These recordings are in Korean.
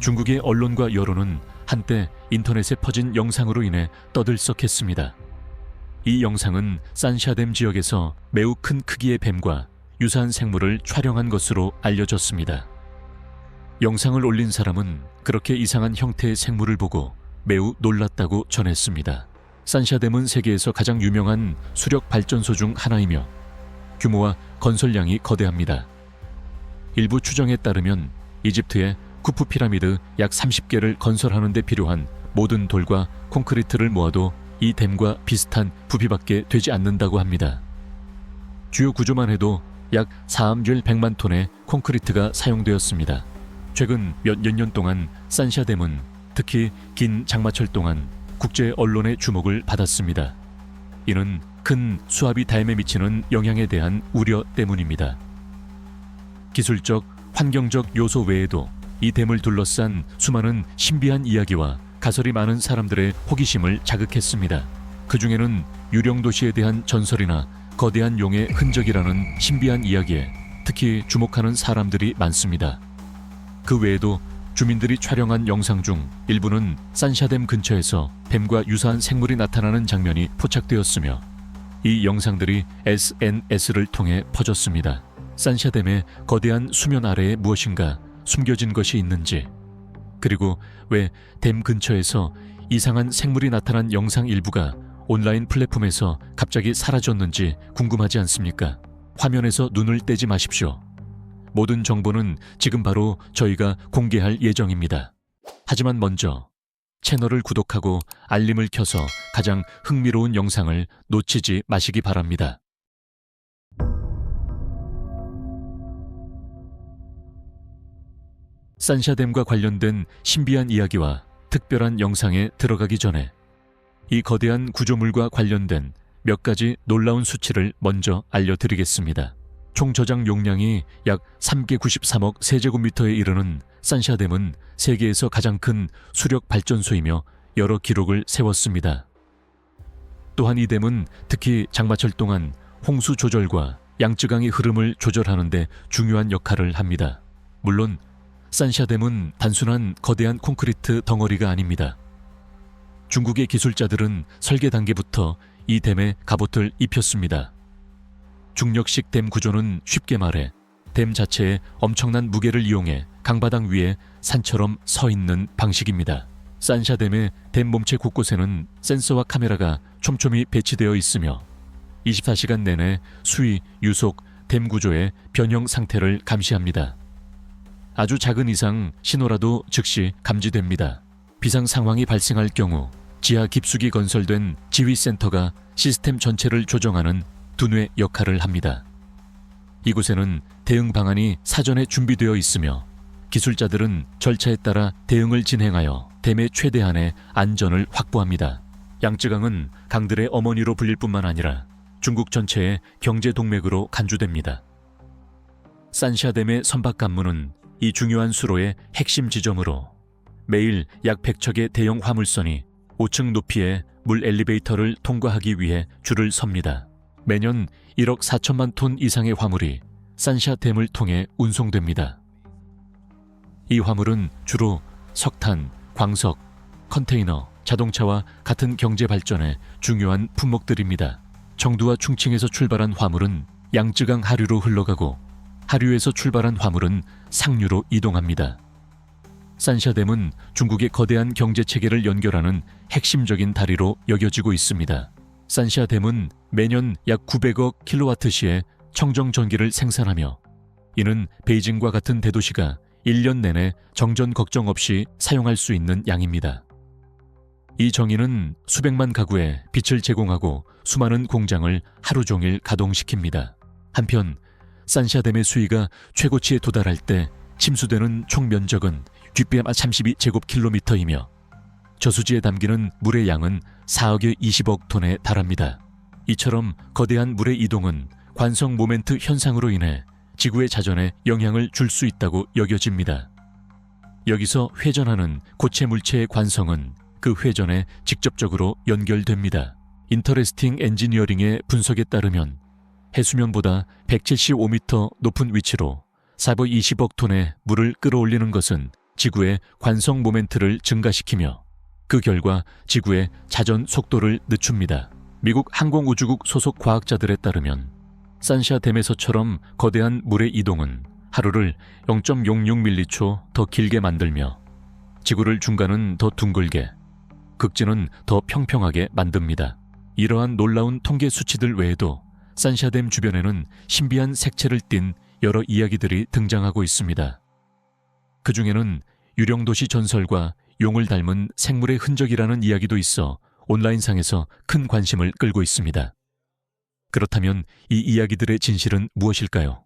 중국의 언론과 여론은 한때 인터넷에 퍼진 영상으로 인해 떠들썩했습니다. 이 영상은 산샤댐 지역에서 매우 큰 크기의 뱀과 유사한 생물을 촬영한 것으로 알려졌습니다. 영상을 올린 사람은 그렇게 이상한 형태의 생물을 보고 매우 놀랐다고 전했습니다. 산샤댐은 세계에서 가장 유명한 수력 발전소 중 하나이며 규모와 건설량이 거대합니다. 일부 추정에 따르면 이집트의 쿠프 피라미드 약 30개를 건설하는 데 필요한 모든 돌과 콘크리트를 모아도 이 댐과 비슷한 부피밖에 되지 않는다고 합니다. 주요 구조만 해도 약 4암률 100만 톤의 콘크리트가 사용되었습니다. 최근 몇년 년 동안 산샤댐은 특히 긴 장마철 동안 국제 언론의 주목을 받았습니다. 이는 큰 수압이 댐에 미치는 영향에 대한 우려 때문입니다. 기술적, 환경적 요소 외에도 이 댐을 둘러싼 수많은 신비한 이야기와 가설이 많은 사람들의 호기심을 자극했습니다. 그 중에는 유령 도시에 대한 전설이나 거대한 용의 흔적이라는 신비한 이야기에 특히 주목하는 사람들이 많습니다. 그 외에도 주민들이 촬영한 영상 중 일부는 산샤댐 근처에서 뱀과 유사한 생물이 나타나는 장면이 포착되었으며 이 영상들이 SNS를 통해 퍼졌습니다. 산샤댐의 거대한 수면 아래에 무엇인가 숨겨진 것이 있는지 그리고 왜 댐 근처에서 이상한 생물이 나타난 영상 일부가 온라인 플랫폼에서 갑자기 사라졌는지 궁금하지 않습니까? 화면에서 눈을 떼지 마십시오. 모든 정보는 지금 바로 저희가 공개할 예정입니다. 하지만 먼저 채널을 구독하고 알림을 켜서 가장 흥미로운 영상을 놓치지 마시기 바랍니다. 산샤댐과 관련된 신비한 이야기와 특별한 영상에 들어가기 전에 이 거대한 구조물과 관련된 몇 가지 놀라운 수치를 먼저 알려드리겠습니다. 총 저장 용량이 약 3개 93억 세제곱미터에 이르는 산샤댐은 세계에서 가장 큰 수력 발전소이며 여러 기록을 세웠습니다. 또한 이 댐은 특히 장마철 동안 홍수 조절과 양쯔강의 흐름을 조절하는 데 중요한 역할을 합니다. 물론 산샤댐은 단순한 거대한 콘크리트 덩어리가 아닙니다. 중국의 기술자들은 설계 단계부터 이 댐에 갑옷을 입혔습니다. 중력식 댐 구조는 쉽게 말해 댐 자체의 엄청난 무게를 이용해 강바닥 위에 산처럼 서 있는 방식입니다. 산샤댐의 댐 몸체 곳곳에는 센서와 카메라가 촘촘히 배치되어 있으며 24시간 내내 수위, 유속, 댐 구조의 변형 상태를 감시합니다. 아주 작은 이상 신호라도 즉시 감지됩니다. 비상 상황이 발생할 경우 지하 깊숙이 건설된 지휘센터가 시스템 전체를 조정하는 두뇌 역할을 합니다. 이곳에는 대응 방안이 사전에 준비되어 있으며 기술자들은 절차에 따라 대응을 진행하여 댐의 최대한의 안전을 확보합니다. 양쯔강은 강들의 어머니로 불릴 뿐만 아니라 중국 전체의 경제 동맥으로 간주됩니다. 산샤댐의 선박 간무는 이 중요한 수로의 핵심 지점으로 매일 약 100척의 대형 화물선이 5층 높이의 물 엘리베이터를 통과하기 위해 줄을 섭니다. 매년 1억 4천만 톤 이상의 화물이 산샤댐을 통해 운송됩니다. 이 화물은 주로 석탄, 광석, 컨테이너, 자동차와 같은 경제 발전의 중요한 품목들입니다. 청두와 충칭에서 출발한 화물은 양쯔강 하류로 흘러가고 하류에서 출발한 화물은 상류로 이동합니다. 산샤댐은 중국의 거대한 경제 체계를 연결하는 핵심적인 다리로 여겨지고 있습니다. 산샤댐은 매년 약 900억 킬로와트시의 청정 전기를 생산하며 이는 베이징과 같은 대도시가 1년 내내 정전 걱정 없이 사용할 수 있는 양입니다. 이 정의는 수백만 가구에 빛을 제공하고 수많은 공장을 하루 종일 가동시킵니다. 한편 산샤댐의 수위가 최고치에 도달할 때 침수되는 총 면적은 뒷비암 32제곱킬로미터이며 저수지에 담기는 물의 양은 4억에 20억 톤에 달합니다. 이처럼 거대한 물의 이동은 관성 모멘트 현상으로 인해 지구의 자전에 영향을 줄 수 있다고 여겨집니다. 여기서 회전하는 고체 물체의 관성은 그 회전에 직접적으로 연결됩니다. 인터레스팅 엔지니어링의 분석에 따르면 해수면보다 175m 높은 위치로 420억 톤의 물을 끌어올리는 것은 지구의 관성 모멘트를 증가시키며 그 결과 지구의 자전 속도를 늦춥니다. 미국 항공우주국 소속 과학자들에 따르면 산샤댐에서처럼 거대한 물의 이동은 하루를 0.06밀리초 더 길게 만들며 지구를 중간은 더 둥글게, 극지는 더 평평하게 만듭니다. 이러한 놀라운 통계 수치들 외에도 산샤댐 주변에는 신비한 색채를 띤 여러 이야기들이 등장하고 있습니다. 그 중에는 유령도시 전설과 용을 닮은 생물의 흔적이라는 이야기도 있어 온라인상에서 큰 관심을 끌고 있습니다. 그렇다면 이 이야기들의 진실은 무엇일까요?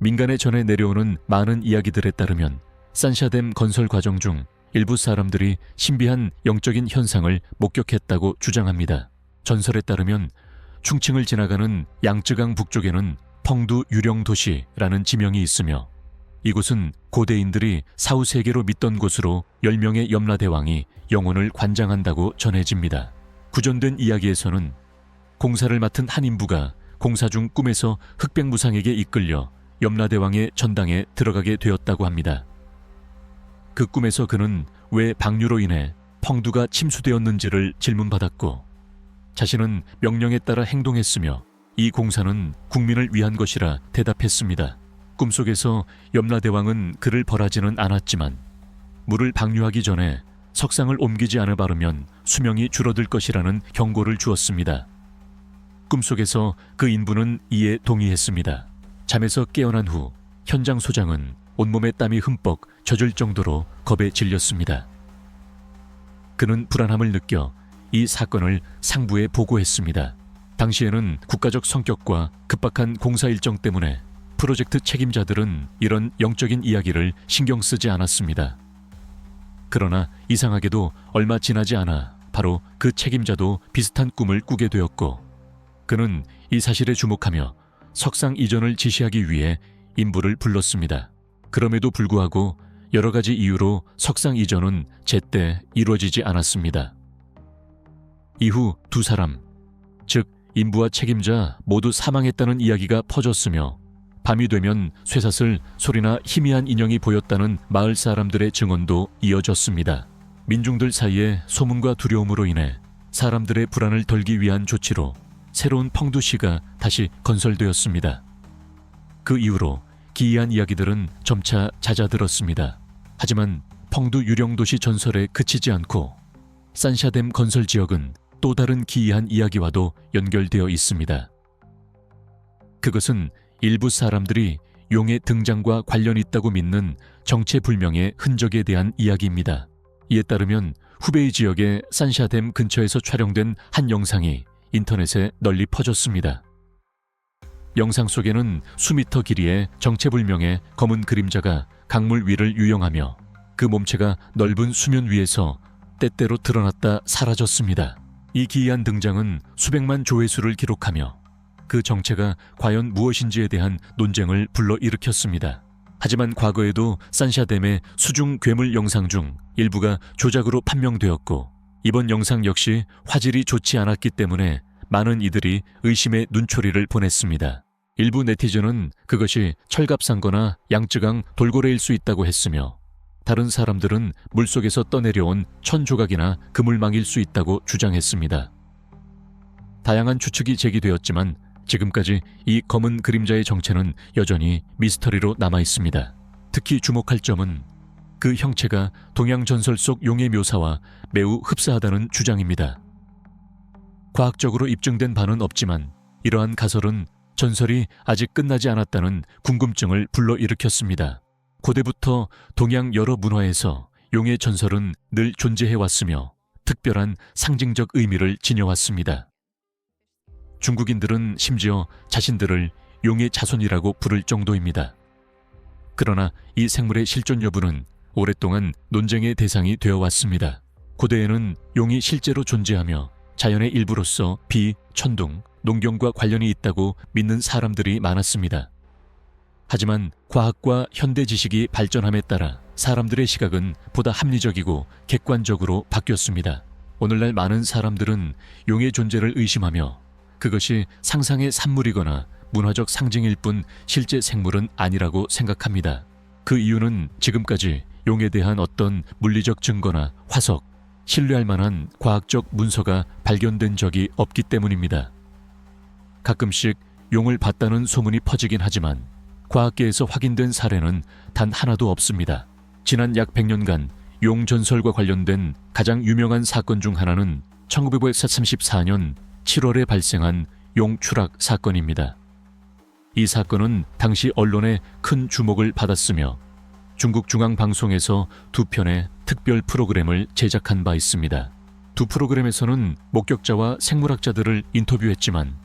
민간에 전해 내려오는 많은 이야기들에 따르면 산샤댐 건설 과정 중 일부 사람들이 신비한 영적인 현상을 목격했다고 주장합니다. 전설에 따르면 충칭을 지나가는 양쯔강 북쪽에는 펑두 유령 도시라는 지명이 있으며 이곳은 고대인들이 사후 세계로 믿던 곳으로 10명의 염라대왕이 영혼을 관장한다고 전해집니다. 구전된 이야기에서는 공사를 맡은 한 인부가 공사 중 꿈에서 흑백무상에게 이끌려 염라대왕의 전당에 들어가게 되었다고 합니다. 그 꿈에서 그는 왜 방류로 인해 펑두가 침수되었는지를 질문받았고 자신은 명령에 따라 행동했으며 이 공사는 국민을 위한 것이라 대답했습니다. 꿈속에서 염라대왕은 그를 벌하지는 않았지만 물을 방류하기 전에 석상을 옮기지 않아 바르면 수명이 줄어들 것이라는 경고를 주었습니다. 꿈속에서 그 인부는 이에 동의했습니다. 잠에서 깨어난 후 현장 소장은 온몸에 땀이 흠뻑 젖을 정도로 겁에 질렸습니다. 그는 불안함을 느껴 이 사건을 상부에 보고했습니다. 당시에는 국가적 성격과 급박한 공사 일정 때문에 프로젝트 책임자들은 이런 영적인 이야기를 신경 쓰지 않았습니다. 그러나 이상하게도 얼마 지나지 않아 바로 그 책임자도 비슷한 꿈을 꾸게 되었고 그는 이 사실에 주목하며 석상 이전을 지시하기 위해 인부를 불렀습니다. 그럼에도 불구하고 여러 가지 이유로 석상 이전은 제때 이루어지지 않았습니다. 이후 두 사람, 즉 인부와 책임자 모두 사망했다는 이야기가 퍼졌으며 밤이 되면 쇠사슬 소리나 희미한 인형이 보였다는 마을 사람들의 증언도 이어졌습니다. 민중들 사이에 소문과 두려움으로 인해 사람들의 불안을 덜기 위한 조치로 새로운 펑두시가 다시 건설되었습니다. 그 이후로 기이한 이야기들은 점차 잦아들었습니다. 하지만 펑두 유령 도시 전설에 그치지 않고 산샤댐 건설 지역은 또 다른 기이한 이야기와도 연결되어 있습니다. 그것은 일부 사람들이 용의 등장과 관련 있다고 믿는 정체불명의 흔적에 대한 이야기입니다. 이에 따르면 후베이 지역의 산샤댐 근처에서 촬영된 한 영상이 인터넷에 널리 퍼졌습니다. 영상 속에는 수미터 길이의 정체불명의 검은 그림자가 강물 위를 유영하며 그 몸체가 넓은 수면 위에서 때때로 드러났다 사라졌습니다. 이 기이한 등장은 수백만 조회수를 기록하며 그 정체가 과연 무엇인지에 대한 논쟁을 불러일으켰습니다. 하지만 과거에도 산샤댐의 수중 괴물 영상 중 일부가 조작으로 판명되었고 이번 영상 역시 화질이 좋지 않았기 때문에 많은 이들이 의심의 눈초리를 보냈습니다. 일부 네티즌은 그것이 철갑상거나 양쯔강 돌고래일 수 있다고 했으며 다른 사람들은 물속에서 떠내려온 천조각이나 그물망일 수 있다고 주장했습니다. 다양한 추측이 제기되었지만 지금까지 이 검은 그림자의 정체는 여전히 미스터리로 남아 있습니다. 특히 주목할 점은 그 형체가 동양 전설 속 용의 묘사와 매우 흡사하다는 주장입니다. 과학적으로 입증된 바는 없지만 이러한 가설은 전설이 아직 끝나지 않았다는 궁금증을 불러일으켰습니다. 고대부터 동양 여러 문화에서 용의 전설은 늘 존재해 왔으며 특별한 상징적 의미를 지녀왔습니다. 중국인들은 심지어 자신들을 용의 자손이라고 부를 정도입니다. 그러나 이 생물의 실존 여부는 오랫동안 논쟁의 대상이 되어 왔습니다. 고대에는 용이 실제로 존재하며 자연의 일부로서 비, 천둥, 농경과 관련이 있다고 믿는 사람들이 많았습니다. 하지만 과학과 현대 지식이 발전함에 따라 사람들의 시각은 보다 합리적이고 객관적으로 바뀌었습니다. 오늘날 많은 사람들은 용의 존재를 의심하며 그것이 상상의 산물이거나 문화적 상징일 뿐 실제 생물은 아니라고 생각합니다. 그 이유는 지금까지 용에 대한 어떤 물리적 증거나 화석, 신뢰할 만한 과학적 문서가 발견된 적이 없기 때문입니다. 가끔씩 용을 봤다는 소문이 퍼지긴 하지만 과학계에서 확인된 사례는 단 하나도 없습니다. 지난 약 100년간 용 전설과 관련된 가장 유명한 사건 중 하나는 1934년 7월에 발생한 용 추락 사건입니다. 이 사건은 당시 언론에 큰 주목을 받았으며 중국 중앙 방송에서 두 편의 특별 프로그램을 제작한 바 있습니다. 두 프로그램에서는 목격자와 생물학자들을 인터뷰했지만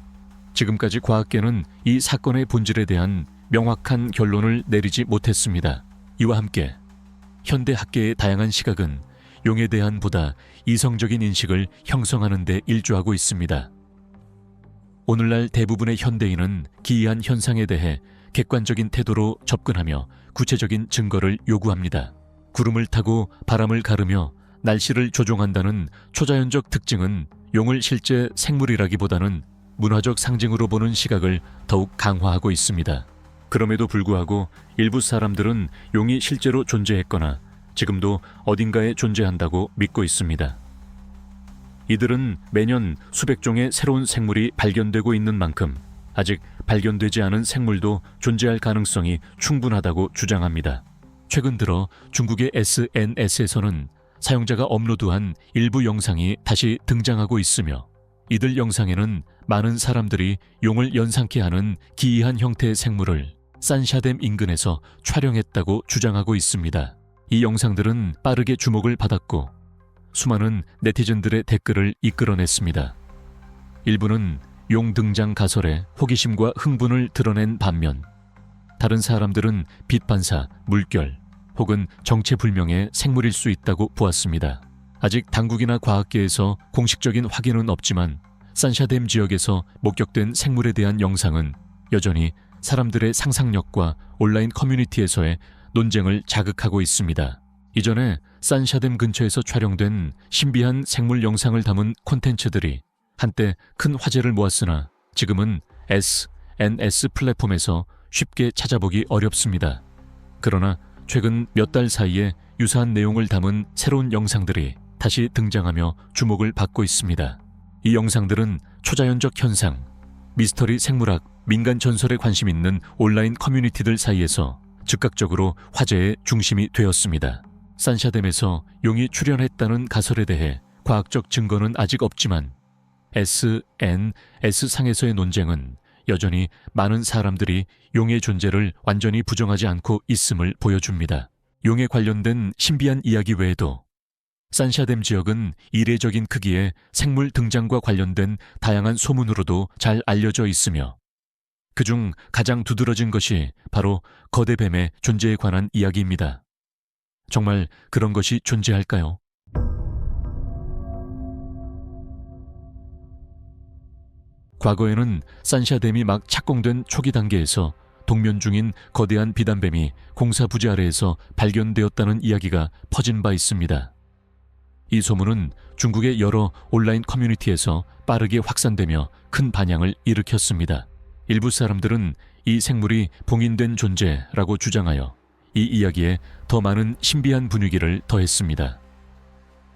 지금까지 과학계는 이 사건의 본질에 대한 명확한 결론을 내리지 못했습니다. 이와 함께 현대 학계의 다양한 시각은 용에 대한 보다 이성적인 인식을 형성하는 데 일조하고 있습니다. 오늘날 대부분의 현대인은 기이한 현상에 대해 객관적인 태도로 접근하며 구체적인 증거를 요구합니다. 구름을 타고 바람을 가르며 날씨를 조종한다는 초자연적 특징은 용을 실제 생물이라기보다는 문화적 상징으로 보는 시각을 더욱 강화하고 있습니다. 그럼에도 불구하고 일부 사람들은 용이 실제로 존재했거나 지금도 어딘가에 존재한다고 믿고 있습니다. 이들은 매년 수백 종의 새로운 생물이 발견되고 있는 만큼 아직 발견되지 않은 생물도 존재할 가능성이 충분하다고 주장합니다. 최근 들어 중국의 SNS에서는 사용자가 업로드한 일부 영상이 다시 등장하고 있으며 이들 영상에는 많은 사람들이 용을 연상케 하는 기이한 형태의 생물을 산샤댐 인근에서 촬영했다고 주장하고 있습니다. 이 영상들은 빠르게 주목을 받았고 수많은 네티즌들의 댓글을 이끌어냈습니다. 일부는 용 등장 가설에 호기심과 흥분을 드러낸 반면 다른 사람들은 빛 반사, 물결 혹은 정체불명의 생물일 수 있다고 보았습니다. 아직 당국이나 과학계에서 공식적인 확인은 없지만 산샤댐 지역에서 목격된 생물에 대한 영상은 여전히 사람들의 상상력과 온라인 커뮤니티에서의 논쟁을 자극하고 있습니다. 이전에 산샤댐 근처에서 촬영된 신비한 생물 영상을 담은 콘텐츠들이 한때 큰 화제를 모았으나 지금은 S, NS 플랫폼에서 쉽게 찾아보기 어렵습니다. 그러나 최근 몇 달 사이에 유사한 내용을 담은 새로운 영상들이 다시 등장하며 주목을 받고 있습니다. 이 영상들은 초자연적 현상, 미스터리 생물학, 민간 전설에 관심 있는 온라인 커뮤니티들 사이에서 즉각적으로 화제의 중심이 되었습니다. 산샤댐에서 용이 출현했다는 가설에 대해 과학적 증거는 아직 없지만 SNS상에서의 논쟁은 여전히 많은 사람들이 용의 존재를 완전히 부정하지 않고 있음을 보여줍니다. 용에 관련된 신비한 이야기 외에도 산샤댐 지역은 이례적인 크기의 생물 등장과 관련된 다양한 소문으로도 잘 알려져 있으며 그중 가장 두드러진 것이 바로 거대 뱀의 존재에 관한 이야기입니다. 정말 그런 것이 존재할까요? 과거에는 산샤댐이 막 착공된 초기 단계에서 동면 중인 거대한 비단뱀이 공사 부지 아래에서 발견되었다는 이야기가 퍼진 바 있습니다. 이 소문은 중국의 여러 온라인 커뮤니티에서 빠르게 확산되며 큰 반향을 일으켰습니다. 일부 사람들은 이 생물이 봉인된 존재라고 주장하여 이 이야기에 더 많은 신비한 분위기를 더했습니다.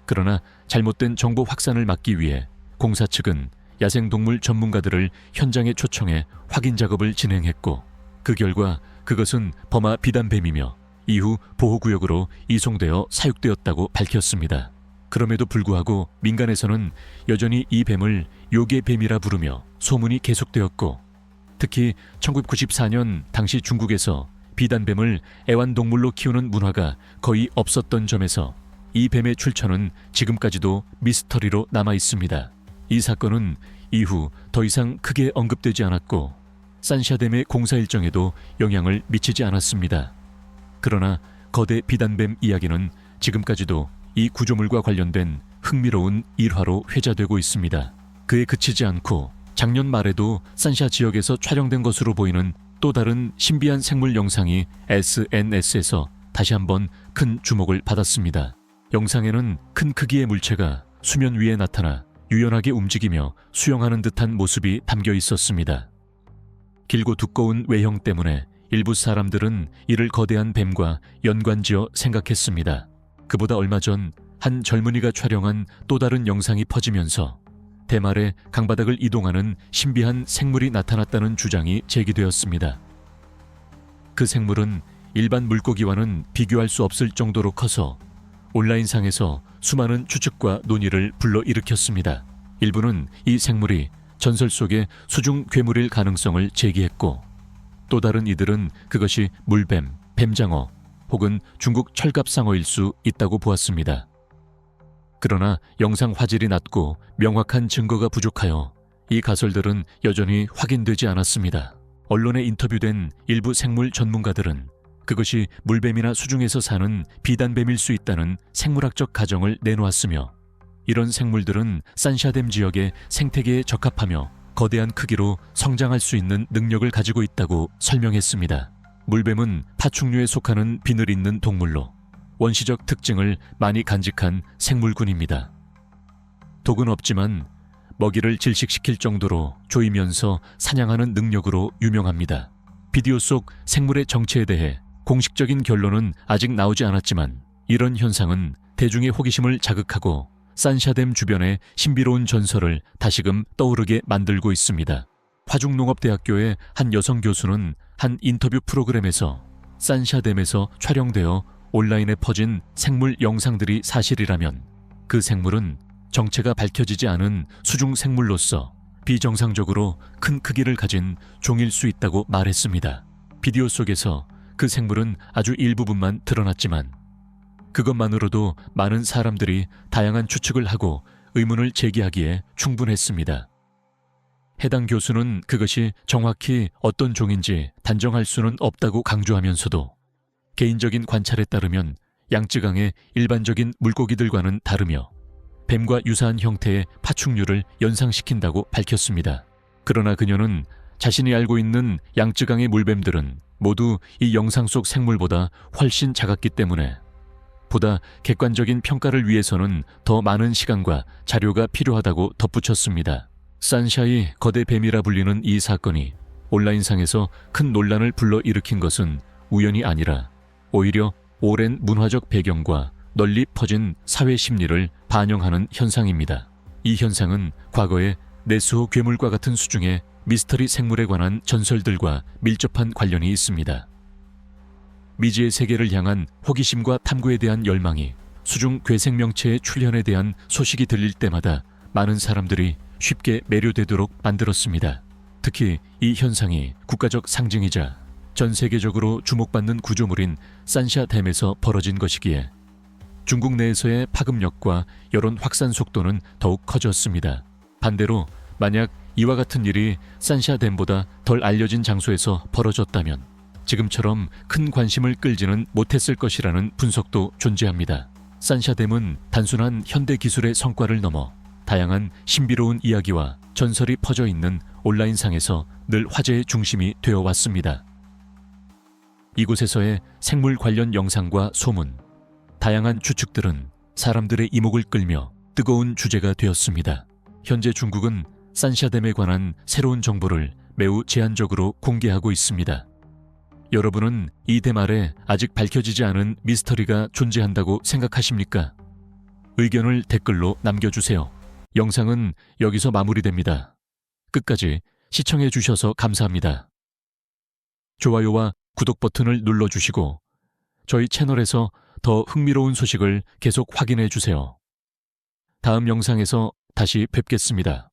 그러나 잘못된 정보 확산을 막기 위해 공사 측은 야생동물 전문가들을 현장에 초청해 확인 작업을 진행했고 그 결과 그것은 버마 비단뱀이며 이후 보호구역으로 이송되어 사육되었다고 밝혔습니다. 그럼에도 불구하고 민간에서는 여전히 이 뱀을 요괴 뱀이라 부르며 소문이 계속되었고 특히 1994년 당시 중국에서 비단뱀을 애완동물로 키우는 문화가 거의 없었던 점에서 이 뱀의 출처는 지금까지도 미스터리로 남아 있습니다. 이 사건은 이후 더 이상 크게 언급되지 않았고 산샤댐의 공사 일정에도 영향을 미치지 않았습니다. 그러나 거대 비단뱀 이야기는 지금까지도 이 구조물과 관련된 흥미로운 일화로 회자되고 있습니다. 그에 그치지 않고 작년 말에도 산샤 지역에서 촬영된 것으로 보이는 또 다른 신비한 생물 영상이 SNS에서 다시 한번 큰 주목을 받았습니다. 영상에는 큰 크기의 물체가 수면 위에 나타나 유연하게 움직이며 수영하는 듯한 모습이 담겨 있었습니다. 길고 두꺼운 외형 때문에 일부 사람들은 이를 거대한 뱀과 연관지어 생각했습니다. 그보다 얼마 전 한 젊은이가 촬영한 또 다른 영상이 퍼지면서 대말에 강바닥을 이동하는 신비한 생물이 나타났다는 주장이 제기되었습니다. 그 생물은 일반 물고기와는 비교할 수 없을 정도로 커서 온라인상에서 수많은 추측과 논의를 불러일으켰습니다. 일부는 이 생물이 전설 속의 수중 괴물일 가능성을 제기했고 또 다른 이들은 그것이 물뱀, 뱀장어 혹은 중국 철갑상어일 수 있다고 보았습니다. 그러나 영상 화질이 낮고 명확한 증거가 부족하여 이 가설들은 여전히 확인되지 않았습니다. 언론에 인터뷰된 일부 생물 전문가들은 그것이 물뱀이나 수중에서 사는 비단뱀일 수 있다는 생물학적 가정을 내놓았으며 이런 생물들은 산샤댐 지역의 생태계에 적합하며 거대한 크기로 성장할 수 있는 능력을 가지고 있다고 설명했습니다. 물뱀은 파충류에 속하는 비늘 있는 동물로 원시적 특징을 많이 간직한 생물군입니다. 독은 없지만 먹이를 질식시킬 정도로 조이면서 사냥하는 능력으로 유명합니다. 비디오 속 생물의 정체에 대해 공식적인 결론은 아직 나오지 않았지만 이런 현상은 대중의 호기심을 자극하고 산샤댐 주변의 신비로운 전설을 다시금 떠오르게 만들고 있습니다. 화중농업대학교의 한 여성 교수는 한 인터뷰 프로그램에서 산샤댐에서 촬영되어 온라인에 퍼진 생물 영상들이 사실이라면 그 생물은 정체가 밝혀지지 않은 수중 생물로서 비정상적으로 큰 크기를 가진 종일 수 있다고 말했습니다. 비디오 속에서 그 생물은 아주 일부분만 드러났지만 그것만으로도 많은 사람들이 다양한 추측을 하고 의문을 제기하기에 충분했습니다. 해당 교수는 그것이 정확히 어떤 종인지 단정할 수는 없다고 강조하면서도 개인적인 관찰에 따르면 양쯔강의 일반적인 물고기들과는 다르며 뱀과 유사한 형태의 파충류를 연상시킨다고 밝혔습니다. 그러나 그녀는 자신이 알고 있는 양쯔강의 물뱀들은 모두 이 영상 속 생물보다 훨씬 작았기 때문에 보다 객관적인 평가를 위해서는 더 많은 시간과 자료가 필요하다고 덧붙였습니다. 산샤이 거대 뱀이라 불리는 이 사건이 온라인상에서 큰 논란을 불러일으킨 것은 우연이 아니라 오히려 오랜 문화적 배경과 널리 퍼진 사회 심리를 반영하는 현상입니다. 이 현상은 과거의 내수호 괴물과 같은 수중의 미스터리 생물에 관한 전설들과 밀접한 관련이 있습니다. 미지의 세계를 향한 호기심과 탐구에 대한 열망이 수중 괴생명체의 출현에 대한 소식이 들릴 때마다 많은 사람들이 쉽게 매료되도록 만들었습니다. 특히 이 현상이 국가적 상징이자 전 세계적으로 주목받는 구조물인 산샤댐에서 벌어진 것이기에 중국 내에서의 파급력과 여론 확산 속도는 더욱 커졌습니다. 반대로 만약 이와 같은 일이 산샤댐보다 덜 알려진 장소에서 벌어졌다면 지금처럼 큰 관심을 끌지는 못했을 것이라는 분석도 존재합니다. 산샤댐은 단순한 현대 기술의 성과를 넘어 다양한 신비로운 이야기와 전설이 퍼져 있는 온라인상에서 늘 화제의 중심이 되어 왔습니다. 이곳에서의 생물 관련 영상과 소문, 다양한 추측들은 사람들의 이목을 끌며 뜨거운 주제가 되었습니다. 현재 중국은 산샤댐에 관한 새로운 정보를 매우 제한적으로 공개하고 있습니다. 여러분은 이 대말에 아직 밝혀지지 않은 미스터리가 존재한다고 생각하십니까? 의견을 댓글로 남겨주세요. 영상은 여기서 마무리됩니다. 끝까지 시청해 주셔서 감사합니다. 좋아요와 구독 버튼을 눌러주시고 저희 채널에서 더 흥미로운 소식을 계속 확인해 주세요. 다음 영상에서 다시 뵙겠습니다.